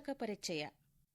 ಪುಸ್ತಕ ಪರಿಚಯ.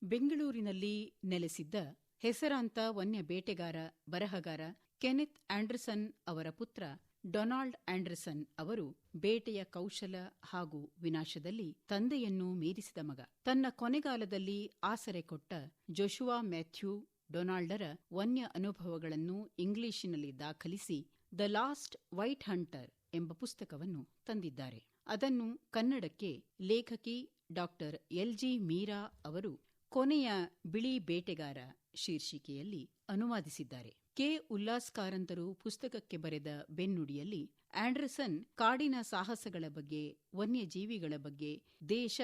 ಬೆಂಗಳೂರಿನಲ್ಲಿ ನೆಲೆಸಿದ್ದ ಹೆಸರಾಂತ ವನ್ಯ ಬೇಟೆಗಾರ ಬರಹಗಾರ ಕೆನೆತ್ ಆಂಡರ್ಸನ್ ಅವರ ಪುತ್ರ ಡೊನಾಲ್ಡ್ ಆಂಡರ್ಸನ್ ಅವರು ಬೇಟೆಯ ಕೌಶಲ ಹಾಗೂ ವಿನಾಶದಲ್ಲಿ ತಂದೆಯನ್ನು ಮೀರಿಸಿದ ಮಗ. ತನ್ನ ಕೊನೆಗಾಲದಲ್ಲಿ ಆಸರೆ ಕೊಟ್ಟ ಜೊಶುವಾ ಮ್ಯಾಥ್ಯೂ ಡೊನಾಲ್ಡರ ವನ್ಯ ಅನುಭವಗಳನ್ನು ಇಂಗ್ಲಿಶಿನಲ್ಲಿ ದಾಖಲಿಸಿ ದ ಲಾಸ್ಟ್ ವೈಟ್ ಹಂಟರ್ ಎಂಬ ಪುಸ್ತಕವನ್ನು ತಂದಿದ್ದಾರೆ. ಅದನ್ನು ಕನ್ನಡಕ್ಕೆ ಲೇಖಕಿ ಡಾಕ್ಟರ್ ಎಲ್ಜಿ ಮೀರಾ ಅವರು ಕೊನೆಯ ಬಿಳಿ ಬೇಟೆಗಾರ ಶೀರ್ಷಿಕೆಯಲ್ಲಿ ಅನುವಾದಿಸಿದ್ದಾರೆ. ಕೆ. ಉಲ್ಲಾಸ್ ಕಾರಂತರು ಪುಸ್ತಕಕ್ಕೆ ಬರೆದ ಬೆನ್ನುಡಿಯಲ್ಲಿ ಆಂಡರ್ಸನ್ ಕಾಡಿನ ಸಾಹಸಗಳ ಬಗ್ಗೆ, ವನ್ಯಜೀವಿಗಳ ಬಗ್ಗೆ ದೇಶ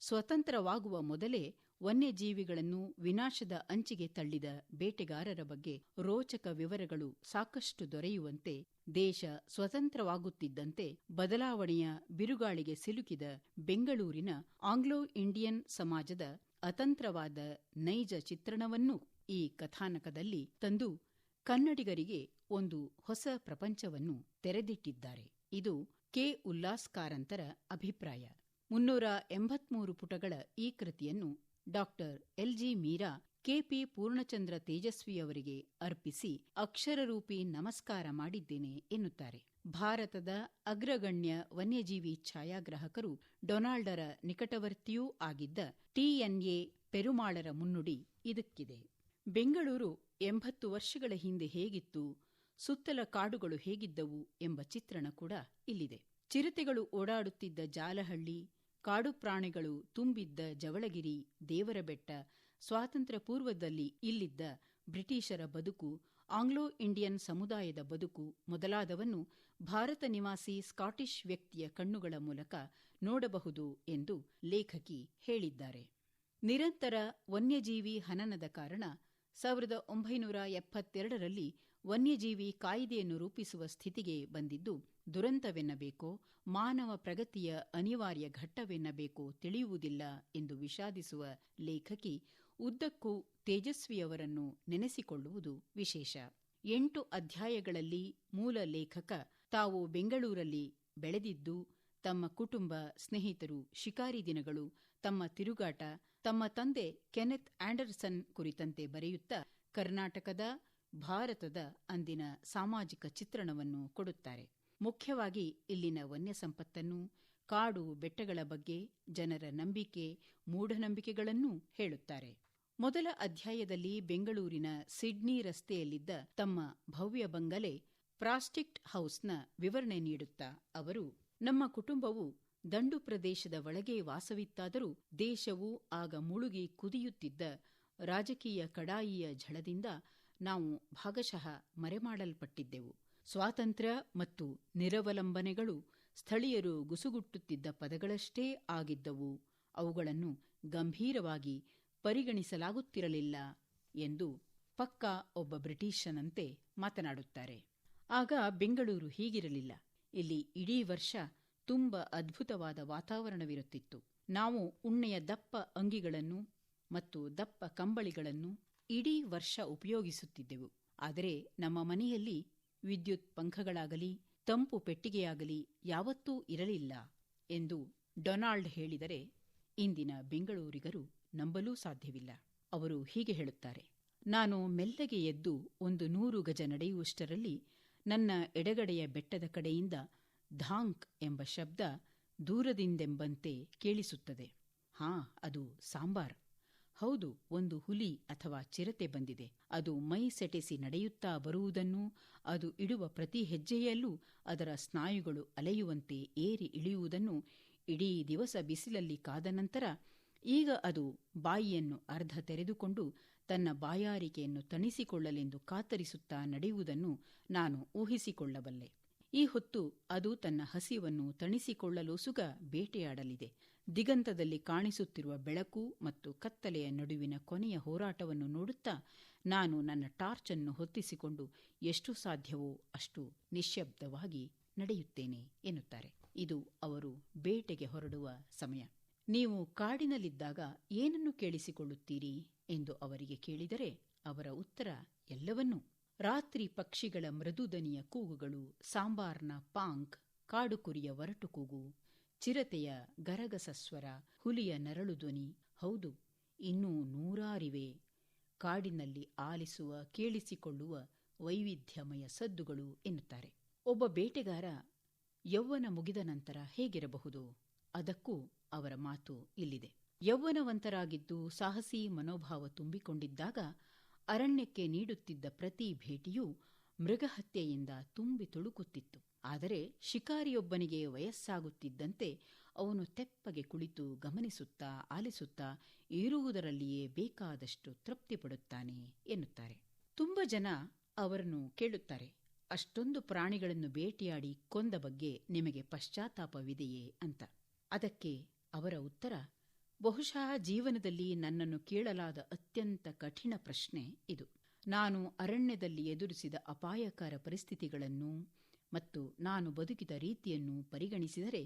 ಸ್ವತಂತ್ರವಾಗುವ ಮೊದಲೇ ವನ್ಯಜೀವಿಗಳನ್ನು ವಿನಾಶದ ಅಂಚಿಗೆ ತಳ್ಳಿದ ಬೇಟೆಗಾರರ ಬಗ್ಗೆ ರೋಚಕ ವಿವರಗಳು ಸಾಕಷ್ಟು ದೊರೆಯುವಂತೆ ದೇಶ ಸ್ವತಂತ್ರವಾಗುತ್ತಿದ್ದಂತೆ ಬದಲಾವಣೆಯ ಬಿರುಗಾಳಿಗೆ ಸಿಲುಕಿದ ಬೆಂಗಳೂರಿನ ಆಂಗ್ಲೋ ಇಂಡಿಯನ್ ಸಮಾಜದ ಅತಂತ್ರವಾದ ನೈಜ ಚಿತ್ರಣವನ್ನು ಈ ಕಥಾನಕದಲ್ಲಿ ತಂದು ಕನ್ನಡಿಗರಿಗೆ ಒಂದು ಹೊಸ ಪ್ರಪಂಚವನ್ನು ತೆರೆದಿಟ್ಟಿದ್ದಾರೆ. ಇದು ಕೆ. ಉಲ್ಲಾಸ್ ಕಾರಂತರ ಅಭಿಪ್ರಾಯ. ಮುನ್ನೂರ ಎಂಬತ್ಮೂರು ಪುಟಗಳ ಈ ಕೃತಿಯನ್ನು doctor LG Meera, KP Poornachandra ತೇಜಸ್ವಿಯವರಿಗೆ ಅರ್ಪಿಸಿ ಅಕ್ಷರರೂಪಿ ನಮಸ್ಕಾರ ಮಾಡಿದ್ದೇನೆ ಎನ್ನುತ್ತಾರೆ. ಭಾರತದ ಅಗ್ರಗಣ್ಯ ವನ್ಯಜೀವಿ ಛಾಯಾಗ್ರಾಹಕರು ಡೊನಾಲ್ಡರ ನಿಕಟವರ್ತಿಯೂ ಆಗಿದ್ದ ಟಿಎನ್ಎ ಪೆರುಮಾಳರ ಮುನ್ನುಡಿ ಇದಕ್ಕಿದೆ. ಬೆಂಗಳೂರು ಎಂಬತ್ತು ವರ್ಷಗಳ ಹಿಂದೆ ಹೇಗಿತ್ತು, ಸುತ್ತಲ ಕಾಡುಗಳು ಹೇಗಿದ್ದವು ಎಂಬ ಚಿತ್ರಣ ಕೂಡ ಇಲ್ಲಿದೆ. ಚಿರತೆಗಳು ಓಡಾಡುತ್ತಿದ್ದ ಜಾಲಹಳ್ಳಿ ಕಾಡು ಪ್ರಾಣಿಗಳು ತುಂಬಿದ್ದ ಜವಳಗಿರಿ ದೇವರಬೆಟ್ಟ ಸ್ವಾತಂತ್ರ್ಯ ಪೂರ್ವದಲ್ಲಿ ಇಲ್ಲಿದ್ದ ಬ್ರಿಟಿಷರ ಬದುಕು ಆಂಗ್ಲೋ ಇಂಡಿಯನ್ ಸಮುದಾಯದ ಬದುಕು ಮೊದಲಾದವನ್ನು ಭಾರತ ನಿವಾಸಿ ಸ್ಕಾಟಿಷ್ ವ್ಯಕ್ತಿಯ ಕಣ್ಣುಗಳ ಮೂಲಕ ನೋಡಬಹುದು ಎಂದು ಲೇಖಕಿ ಹೇಳಿದ್ದಾರೆ. ನಿರಂತರ ವನ್ಯಜೀವಿ ಹನನದ ಕಾರಣ ಸಾವಿರದ ಒಂಬೈನೂರ ಎಪ್ಪತ್ತೆರಡರಲ್ಲಿ ವನ್ಯಜೀವಿ ಕಾಯ್ದೆಯನ್ನು ರೂಪಿಸುವ ಸ್ಥಿತಿಗೆ ಬಂದಿದ್ದು, ದುರಂತವೆನ್ನಬೇಕೋ, ಮಾನವ ಪ್ರಗತಿಯ ಅನಿವಾರ್ಯ ಘಟ್ಟವೆನ್ನಬೇಕೋ ತಿಳಿಯುವುದಿಲ್ಲ ಎಂದು ವಿಷಾದಿಸುವ ಲೇಖಕಿ ಉದ್ದಕ್ಕೂ ತೇಜಸ್ವಿಯವರನ್ನು ನೆನೆಸಿಕೊಳ್ಳುವುದು ವಿಶೇಷ. ಎಂಟು ಅಧ್ಯಾಯಗಳಲ್ಲಿ ಮೂಲ ಲೇಖಕ ತಾವು ಬೆಂಗಳೂರಲ್ಲಿ ಬೆಳೆದಿದ್ದು, ತಮ್ಮ ಕುಟುಂಬ ಸ್ನೇಹಿತರು ಶಿಕಾರಿ ದಿನಗಳು, ತಮ್ಮ ತಿರುಗಾಟ, ತಮ್ಮ ತಂದೆ ಕೆನೆತ್ ಆಂಡರ್ಸನ್ ಕುರಿತಂತೆ ಬರೆಯುತ್ತಾ, ಕರ್ನಾಟಕದ ಭಾರತದ ಅಂದಿನ ಸಾಮಾಜಿಕ ಚಿತ್ರಣವನ್ನು ಕೊಡುತ್ತಾರೆ. ಮುಖ್ಯವಾಗಿ ಇಲ್ಲಿನ ವನ್ಯ ಸಂಪತ್ತನ್ನು ಕಾಡು ಬೆಟ್ಟಗಳ ಬಗ್ಗೆ ಜನರ ನಂಬಿಕೆ, ಮೂಢನಂಬಿಕೆಗಳನ್ನೂ ಹೇಳುತ್ತಾರೆ. ಮೊದಲ ಅಧ್ಯಾಯದಲ್ಲಿ ಬೆಂಗಳೂರಿನ ಸಿಡ್ನಿ ರಸ್ತೆಯಲ್ಲಿದ್ದ ತಮ್ಮ ಭವ್ಯ ಬಂಗಲೆ ಪ್ರಾಸ್ಟಿಕ್ಟ್ ಹೌಸ್ನ ವಿವರಣೆ ನೀಡುತ್ತಾ ಅವರು, ನಮ್ಮ ಕುಟುಂಬವು ದಂಡು ಪ್ರದೇಶದ ಒಳಗೆ ವಾಸವಿತ್ತಾದರೂ ದೇಶವು ಆಗ ಮುಳುಗಿ ಕುದಿಯುತ್ತಿದ್ದ ರಾಜಕೀಯ ಕಡಾಯಿಯ ಝಳದಿಂದ ನಾವು ಭಾಗಶಃ ಮರೆಮಾಡಲ್ಪಟ್ಟಿದ್ದೆವು. ಸ್ವಾತಂತ್ರ್ಯ ಮತ್ತು ನಿರವಲಂಬನೆಗಳು ಸ್ಥಳೀಯರು ಗುಸುಗುಟ್ಟುತ್ತಿದ್ದ ಪದಗಳಷ್ಟೇ ಆಗಿದ್ದವು. ಅವುಗಳನ್ನು ಗಂಭೀರವಾಗಿ ಪರಿಗಣಿಸಲಾಗುತ್ತಿರಲಿಲ್ಲ ಎಂದು ಪಕ್ಕಾ ಒಬ್ಬ ಬ್ರಿಟಿಷನಂತೆ ಮಾತನಾಡುತ್ತಾರೆ. ಆಗ ಬೆಂಗಳೂರು ಹೀಗಿರಲಿಲ್ಲ. ಇಲ್ಲಿ ಇಡೀ ವರ್ಷ ತುಂಬ ಅದ್ಭುತವಾದ ವಾತಾವರಣವಿರುತ್ತಿತ್ತು. ನಾವು ಉಣ್ಣೆಯ ದಪ್ಪ ಅಂಗಿಗಳನ್ನು ಮತ್ತು ದಪ್ಪ ಕಂಬಳಿಗಳನ್ನು ಇಡೀ ವರ್ಷ ಉಪಯೋಗಿಸುತ್ತಿದ್ದೆವು. ಆದರೆ ನಮ್ಮ ಮನೆಯಲ್ಲಿ ವಿದ್ಯುತ್ ಪಂಖಗಳಾಗಲಿ, ತಂಪು ಪೆಟ್ಟಿಗೆಯಾಗಲಿ ಯಾವತ್ತೂ ಇರಲಿಲ್ಲ ಎಂದು ಡೊನಾಲ್ಡ್ ಹೇಳಿದರೆ ಇಂದಿನ ಬೆಂಗಳೂರಿಗರು ನಂಬಲೂ ಸಾಧ್ಯವಿಲ್ಲ. ಅವರು ಹೀಗೆ ಹೇಳುತ್ತಾರೆ, ನಾನು ಮೆಲ್ಲಗೆ ಎದ್ದು ಒಂದು ನೂರು ಗಜ ನಡೆಯುವಷ್ಟರಲ್ಲಿ ನನ್ನ ಎಡಗಡೆಯ ಬೆಟ್ಟದ ಕಡೆಯಿಂದ ಧಾಂಕ್ ಎಂಬ ಶಬ್ದ ದೂರದಿಂದೆಂಬಂತೆ ಕೇಳಿಸುತ್ತದೆ. ಹಾ, ಅದು ಸಾಂಬಾರ್. ಹೌದು, ಒಂದು ಹುಲಿ ಅಥವಾ ಚಿರತೆ ಬಂದಿದೆ. ಅದು ಮೈ ಸೆಟೆಸಿ ನಡೆಯುತ್ತಾ ಬರುವುದನ್ನು, ಅದು ಇಡುವ ಪ್ರತಿ ಹೆಜ್ಜೆಯಲ್ಲೂ ಅದರ ಸ್ನಾಯುಗಳು ಅಲೆಯುವಂತೆ ಏರಿ ಇಳಿಯುವುದನ್ನು ಇಡೀ ದಿವಸ ಬಿಸಿಲಲ್ಲಿ ಕಾದ ನಂತರ, ಈಗ ಅದು ಬಾಯಿಯನ್ನು ಅರ್ಧ ತೆರೆದುಕೊಂಡು ತನ್ನ ಬಾಯಾರಿಕೆಯನ್ನು ತಣಿಸಿಕೊಳ್ಳಲೆಂದು ಕಾತರಿಸುತ್ತಾ ನಡೆಯುವುದನ್ನು ನಾನು ಊಹಿಸಿಕೊಳ್ಳಬಲ್ಲೆ. ಈ ಹೊತ್ತು ಅದು ತನ್ನ ಹಸಿವನ್ನು ತಣಿಸಿಕೊಳ್ಳಲು ಸುಗ ಬೇಟೆಯಾಡಲಿದೆ. ದಿಗಂತದಲ್ಲಿ ಕಾಣಿಸುತ್ತಿರುವ ಬೆಳಕು ಮತ್ತು ಕತ್ತಲೆಯ ನಡುವಿನ ಕೊನೆಯ ಹೋರಾಟವನ್ನು ನೋಡುತ್ತಾ ನಾನು ನನ್ನ ಟಾರ್ಚ್ ಅನ್ನು ಹೊತ್ತಿಸಿಕೊಂಡು ಎಷ್ಟು ಸಾಧ್ಯವೋ ಅಷ್ಟು ನಿಶ್ಶಬ್ದವಾಗಿ ನಡೆಯುತ್ತೇನೆ ಎನ್ನುತ್ತಾರೆ. ಇದು ಅವರು ಬೇಟೆಗೆ ಹೊರಡುವ ಸಮಯ. ನೀವು ಕಾಡಿನಲ್ಲಿದ್ದಾಗ ಏನನ್ನು ಕೇಳಿಸಿಕೊಳ್ಳುತ್ತೀರಿ ಎಂದು ಅವರಿಗೆ ಕೇಳಿದರೆ ಅವರ ಉತ್ತರ ಎಲ್ಲವನ್ನೂ ರಾತ್ರಿ ಪಕ್ಷಿಗಳ ಮೃದುದನಿಯ ಕೂಗುಗಳು, ಸಾಂಬಾರ್ನ ಪಾಂಕ್, ಕಾಡುಕುರಿಯ ಒರಟು ಕೂಗು, ಚಿರತೆಯ ಗರಗಸ ಸ್ವರ, ಹುಲಿಯ ನರಳು ಧ್ವನಿ, ಹೌದು, ಇನ್ನೂ ನೂರಾರಿವೆ. ಕಾಡಿನಲ್ಲಿ ಆಲಿಸುವ, ಕೇಳಿಸಿಕೊಳ್ಳುವ ವೈವಿಧ್ಯಮಯ ಸದ್ದುಗಳು ಎನ್ನುತ್ತಾರೆ. ಒಬ್ಬ ಬೇಟೆಗಾರ ಯೌವನ ಮುಗಿದ ನಂತರ ಹೇಗಿರಬಹುದು? ಅದಕ್ಕೂ ಅವರ ಮಾತು ಇಲ್ಲಿದೆ. ಯೌವನವಂತರಾಗಿದ್ದು ಸಾಹಸಿ ಮನೋಭಾವ ತುಂಬಿಕೊಂಡಿದ್ದಾಗ ಅರಣ್ಯಕ್ಕೆ ನೀಡುತ್ತಿದ್ದ ಪ್ರತಿ ಭೇಟಿಯೂ ಮೃಗಹತ್ಯೆಯಿಂದ ತುಂಬಿ ತುಳುಕುತ್ತಿತ್ತು. ಆದರೆ ಶಿಕಾರಿಯೊಬ್ಬನಿಗೆ ವಯಸ್ಸಾಗುತ್ತಿದ್ದಂತೆ ಅವನು ತೆಪ್ಪಗೆ ಕುಳಿತು ಗಮನಿಸುತ್ತಾ ಆಲಿಸುತ್ತಾ ಇರುವುದರಲ್ಲಿಯೇ ಬೇಕಾದಷ್ಟು ತೃಪ್ತಿ ಪಡುತ್ತಾನೆ ಎನ್ನುತ್ತಾರೆ. ತುಂಬ ಜನ ಅವರನ್ನು ಕೇಳುತ್ತಾರೆ, ಅಷ್ಟೊಂದು ಪ್ರಾಣಿಗಳನ್ನು ಭೇಟಿಯಾಡಿ ಕೊಂದ ಬಗ್ಗೆ ನಿಮಗೆ ಪಶ್ಚಾತ್ತಾಪವಿದೆಯೇ? ಅಂತ. ಅದಕ್ಕೆ ಅವರ ಉತ್ತರ ಬಹುಶಃ ಜೀವನದಲ್ಲಿ ನನ್ನನ್ನು ಕೇಳಲಾದ ಅತ್ಯಂತ ಕಠಿಣ ಪ್ರಶ್ನೆ ಇದು. ನಾನು ಅರಣ್ಯದಲ್ಲಿ ಎದುರಿಸಿದ ಅಪಾಯಕರ ಪರಿಸ್ಥಿತಿಗಳನ್ನು ಮತ್ತು ನಾನು ಬದುಕಿದ ರೀತಿಯನ್ನು ಪರಿಗಣಿಸಿದರೆ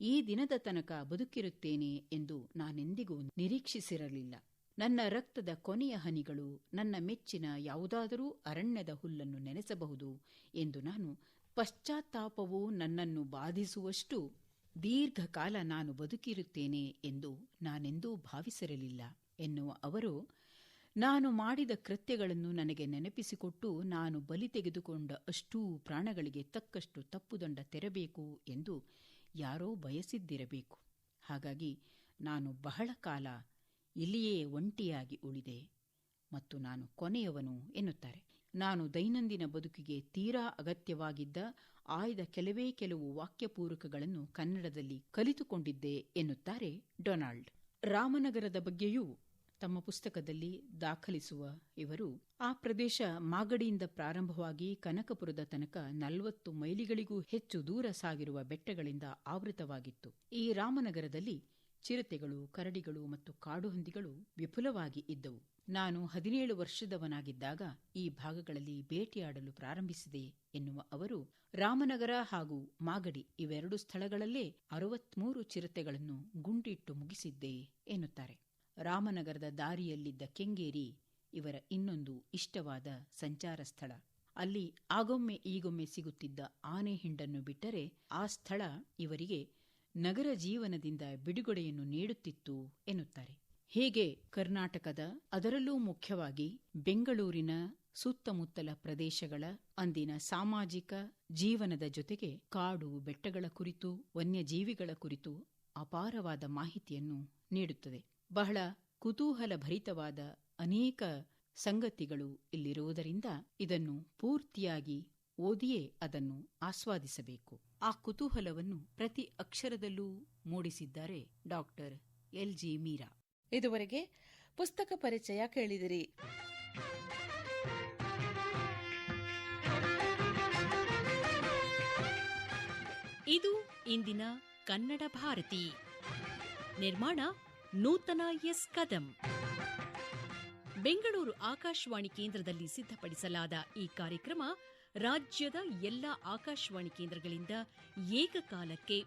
ಈ ದಿನದ ತನಕ ಬದುಕಿರುತ್ತೇನೆ ಎಂದು ನಾನೆಂದಿಗೂ ನಿರೀಕ್ಷಿಸಿರಲಿಲ್ಲ. ನನ್ನ ರಕ್ತದ ಕೊನೆಯ ಹನಿಗಳು ನನ್ನ ಮೆಚ್ಚಿನ ಯಾವುದಾದರೂ ಅರಣ್ಯದ ಹುಲ್ಲನ್ನು ನೆನೆಸಬಹುದು ಎಂದು ನಾನು ಪಶ್ಚಾತ್ತಾಪವು ನನ್ನನ್ನು ಬಾಧಿಸುವಷ್ಟು ದೀರ್ಘಕಾಲ ನಾನು ಬದುಕಿರುತ್ತೇನೆ ಎಂದು ನಾನೆಂದೂ ಭಾವಿಸಿರಲಿಲ್ಲ, ಎನ್ನುವ ಅವರು, ನಾನು ಮಾಡಿದ ಕೃತ್ಯಗಳನ್ನು ನನಗೆ ನೆನಪಿಸಿಕೊಟ್ಟು ನಾನು ಬಲಿ ತೆಗೆದುಕೊಂಡ ಅಷ್ಟೂ ಪ್ರಾಣಗಳಿಗೆ ತಕ್ಕಷ್ಟು ತಪ್ಪುದಂಡ ತೆರಬೇಕು ಎಂದು ಯಾರೋ ಬಯಸಿದ್ದಿರಬೇಕು. ಹಾಗಾಗಿ ನಾನು ಬಹಳ ಕಾಲ ಇಲ್ಲಿಯೇ ಒಂಟಿಯಾಗಿ ಉಳಿದೆ ಮತ್ತು ನಾನು ಕೊನೆಯವನು ಎನ್ನುತ್ತಾರೆ. ನಾನು ದೈನಂದಿನ ಬದುಕಿಗೆ ತೀರಾ ಅಗತ್ಯವಾಗಿದ್ದ ಆಯ್ದ ಕೆಲವೇ ಕೆಲವು ವಾಕ್ಯಪೂರಕಗಳನ್ನು ಕನ್ನಡದಲ್ಲಿ ಕಲಿತುಕೊಂಡಿದ್ದೆ ಎನ್ನುತ್ತಾರೆ ಡೊನಾಲ್ಡ್. ರಾಮನಗರದ ಬಗ್ಗೆಯೂ ತಮ್ಮ ಪುಸ್ತಕದಲ್ಲಿ ದಾಖಲಿಸುವ ಇವರು, ಆ ಪ್ರದೇಶ ಮಾಗಡಿಯಿಂದ ಪ್ರಾರಂಭವಾಗಿ ಕನಕಪುರದ ತನಕ ನಲವತ್ತು ಮೈಲಿಗಳಿಗೂ ಹೆಚ್ಚು ದೂರ ಸಾಗಿರುವ ಬೆಟ್ಟಗಳಿಂದ ಆವೃತವಾಗಿತ್ತು. ಈ ರಾಮನಗರದಲ್ಲಿ ಚಿರತೆಗಳು, ಕರಡಿಗಳು ಮತ್ತು ಕಾಡುಹಂದಿಗಳು ವಿಪುಲವಾಗಿ ಇದ್ದವು. ನಾನು ಹದಿನೇಳು ವರ್ಷದವನಾಗಿದ್ದಾಗ ಈ ಭಾಗಗಳಲ್ಲಿ ಭೇಟಿಯಾಡಲು ಪ್ರಾರಂಭಿಸಿದೆ ಎನ್ನುವ ಅವರು ರಾಮನಗರ ಹಾಗೂ ಮಾಗಡಿ ಇವೆರಡು ಸ್ಥಳಗಳಲ್ಲೇ ಅರವತ್ಮೂರು ಚಿರತೆಗಳನ್ನು ಗುಂಡಿಟ್ಟು ಮುಗಿಸಿದ್ದೆ ಎನ್ನುತ್ತಾರೆ. ರಾಮನಗರದ ದಾರಿಯಲ್ಲಿದ್ದ ಕೆಂಗೇರಿ ಇವರ ಇನ್ನೊಂದು ಇಷ್ಟವಾದ ಸಂಚಾರ ಸ್ಥಳ. ಅಲ್ಲಿ ಆಗೊಮ್ಮೆ ಈಗೊಮ್ಮೆ ಸಿಗುತ್ತಿದ್ದ ಆನೆ ಹಿಂಡನ್ನು ಬಿಟ್ಟರೆ ಆ ಸ್ಥಳ ಇವರಿಗೆ ನಗರ ಜೀವನದಿಂದ ಬಿಡುಗಡೆಯನ್ನು ನೀಡುತ್ತಿತ್ತು ಎನ್ನುತ್ತಾರೆ. ಹೀಗೆ ಕರ್ನಾಟಕದ ಅದರಲ್ಲೂ ಮುಖ್ಯವಾಗಿ ಬೆಂಗಳೂರಿನ ಸುತ್ತಮುತ್ತಲ ಪ್ರದೇಶಗಳ ಅಂದಿನ ಸಾಮಾಜಿಕ ಜೀವನದ ಜೊತೆಗೆ ಕಾಡು ಬೆಟ್ಟಗಳ ಕುರಿತು, ವನ್ಯಜೀವಿಗಳ ಕುರಿತು ಅಪಾರವಾದ ಮಾಹಿತಿಯನ್ನು ನೀಡುತ್ತದೆ. ಬಹಳ ಕುತೂಹಲ ಭರಿತವಾದ ಅನೇಕ ಸಂಗತಿಗಳು ಇಲ್ಲಿರುವುದರಿಂದ ಇದನ್ನು ಪೂರ್ತಿಯಾಗಿ ಓದಿಯೇ ಅದನ್ನು ಆಸ್ವಾದಿಸಬೇಕು. ಆ ಕುತೂಹಲವನ್ನು ಪ್ರತಿ ಅಕ್ಷರದಲ್ಲೂ ಮೂಡಿಸಿದ್ದಾರೆ ಡಾಕ್ಟರ್ ಎಲ್ ಜಿ ಮೀರಾ. ಇದುವರೆಗೆ ಪುಸ್ತಕ ಪರಿಚಯ ಕೇಳಿದಿರಿ. ಇದು ಇಂದಿನ ಕನ್ನಡ ಭಾರತಿ. ನಿರ್ಮಾಣ ನೂತನ ಎಸ್ ಕದಂ. ಬೆಂಗಳೂರು ಆಕಾಶವಾಣಿ ಕೇಂದ್ರದಲ್ಲಿ ಸಿದ್ಧಪಡಿಸಲಾದ ಈ ಕಾರ್ಯಕ್ರಮ ರಾಜ್ಯದ ಎಲ್ಲ ಆಕಾಶವಾಣಿ ಕೇಂದ್ರಗಳಿಂದ ಏಕಕಾಲಕ್ಕೆ